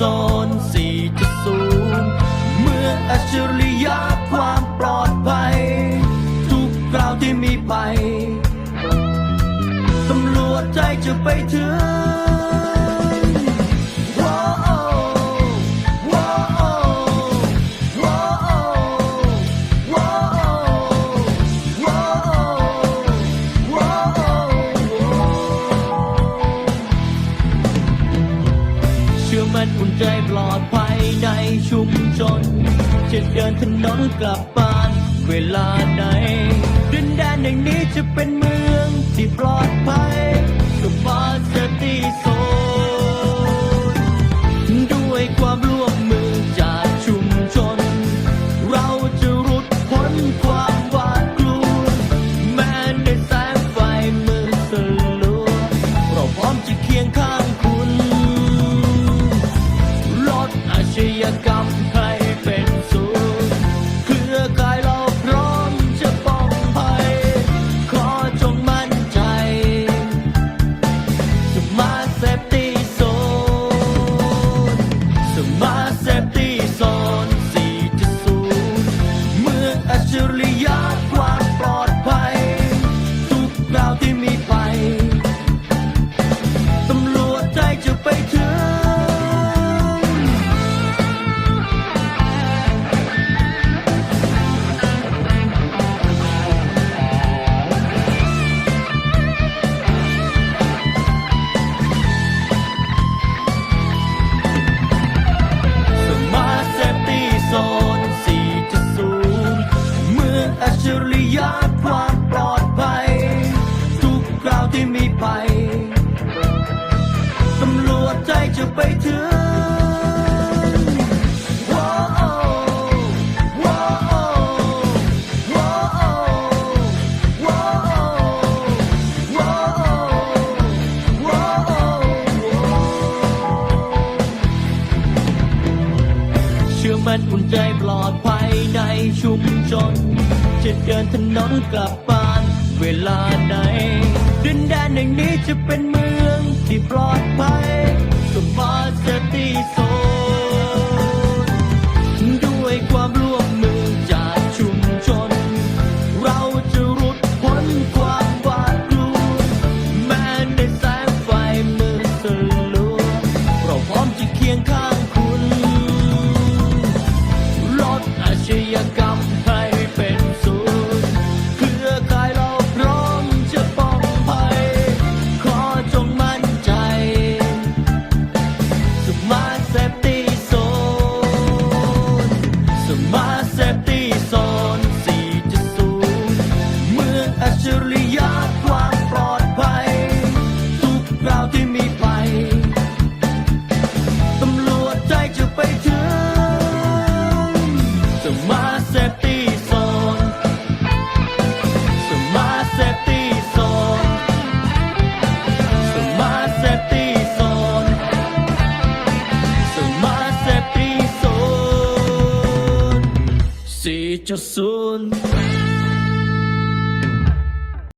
โซน 4.0 เมื่ออัจฉริยะความปลอดภัย ทุกคราวที่มีไปตำรวจใจจะไปถึงันอุ่นใจปลอดภัยในชุมชน จะเดินถนนกลับบ้านเวลาไหนดินแดนแห่งนี้จะเป็นเมืองที่ปลอดภัยกับมาสตีโซนด้วยความร่วมมือจากชุมชน เราจะรุดพ้นความหวาดกลัว แม้ในแสงไฟมืดสลัวเราพร้อมจะเคียงข้าง ที่มีภัยตำรวจใจจะไปถึงเชื่อมันอุ่นใจปลอดภัยในชุมชน จะเดินถนนกลับบ้านเวลาไหน จะเป็นเมืองที่ปลอด เซฟตี้โซน4.0